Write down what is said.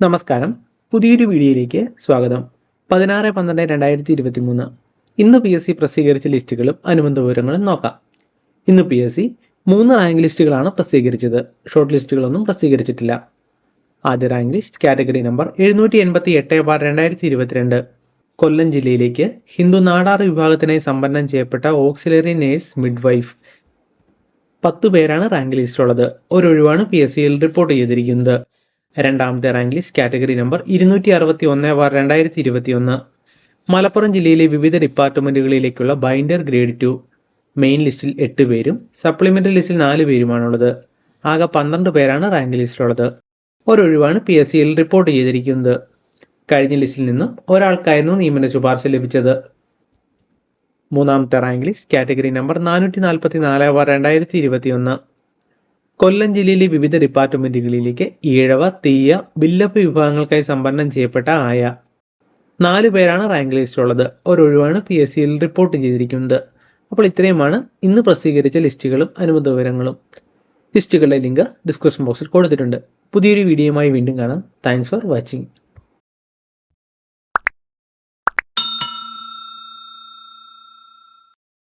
നമസ്കാരം. പുതിയൊരു വീഡിയോയിലേക്ക് സ്വാഗതം. പതിനാറ് പന്ത്രണ്ട് രണ്ടായിരത്തി ഇരുപത്തി മൂന്ന് ഇന്ന് പി എസ് സി പ്രസിദ്ധീകരിച്ച ലിസ്റ്റുകളും അനുബന്ധ വിവരങ്ങളും നോക്കാം. ഇന്ന് പി എസ് സി മൂന്ന് റാങ്ക് ലിസ്റ്റുകളാണ് പ്രസിദ്ധീകരിച്ചത്. ഷോർട്ട് ലിസ്റ്റുകളൊന്നും പ്രസിദ്ധീകരിച്ചിട്ടില്ല. ആദ്യ റാങ്ക് ലിസ്റ്റ് കാറ്റഗറി നമ്പർ എഴുന്നൂറ്റി എൺപത്തി എട്ട് ബാർ രണ്ടായിരത്തി ഇരുപത്തിരണ്ട് കൊല്ലം ജില്ലയിലേക്ക് ഹിന്ദു നാടാർ വിഭാഗത്തിനായി സമ്പന്നം ചെയ്യപ്പെട്ട ഓക്സിലറി നേഴ്സ് മിഡ്വൈഫ്. പത്ത് പേരാണ് റാങ്ക് ലിസ്റ്റിലുള്ളത്. ഒരൊഴിവാണ് പി എസ് സിയിൽ റിപ്പോർട്ട് ചെയ്തിരിക്കുന്നത്. രണ്ടാമത്തെ റാങ്ക് ലിസ്റ്റ് കാറ്റഗറി നമ്പർ ഇരുന്നൂറ്റി അറുപത്തി ഒന്ന് ബാർ രണ്ടായിരത്തി ഇരുപത്തി ഒന്ന് മലപ്പുറം ജില്ലയിലെ വിവിധ ഡിപ്പാർട്ട്മെന്റുകളിലേക്കുള്ള ബൈൻഡർ ഗ്രേഡ് ടു മെയിൻ ലിസ്റ്റിൽ എട്ട് പേരും സപ്ലിമെന്ററി ലിസ്റ്റിൽ നാല് പേരുമാണുള്ളത്. ആകെ പന്ത്രണ്ട് പേരാണ് റാങ്ക് ലിസ്റ്റിലുള്ളത്. ഒരൊഴിവാണ് പി എസ് സിയിൽ റിപ്പോർട്ട് ചെയ്തിരിക്കുന്നത്. കഴിഞ്ഞ ലിസ്റ്റിൽ നിന്നും ഒരാൾക്കായിരുന്നു നിയമന ശുപാർശ ലഭിച്ചത്. മൂന്നാമത്തെ റാങ്ക് ലിസ്റ്റ് കാറ്റഗറി നമ്പർ നാനൂറ്റി നാൽപ്പത്തി നാല് ബാർ രണ്ടായിരത്തി ഇരുപത്തി ഒന്ന് കൊല്ലം ജില്ലയിലെ വിവിധ ഡിപ്പാർട്ട്മെന്റുകളിലേക്ക് ഈഴവ തീയ ബില്ലപ്പ് വിഭാഗങ്ങൾക്കായി സംവരണം ചെയ്യപ്പെട്ട ആയ നാല് പേരാണ് റാങ്ക് ലിസ്റ്റിലുള്ളത് ഒരൊഴിവാണ് പി എസ് സിയിൽ റിപ്പോർട്ട് ചെയ്തിരിക്കുന്നത്. അപ്പോൾ ഇത്രയുമാണ് ഇന്ന് പ്രസിദ്ധീകരിച്ച ലിസ്റ്റുകളും അനുബന്ധ വിവരങ്ങളും ലിസ്റ്റുകളുടെ ലിങ്ക് ഡിസ്ക്രിപ്ഷൻ ബോക്സിൽ കൊടുത്തിട്ടുണ്ട്. പുതിയൊരു വീഡിയോയുമായി വീണ്ടും കാണാം. Thanks for watching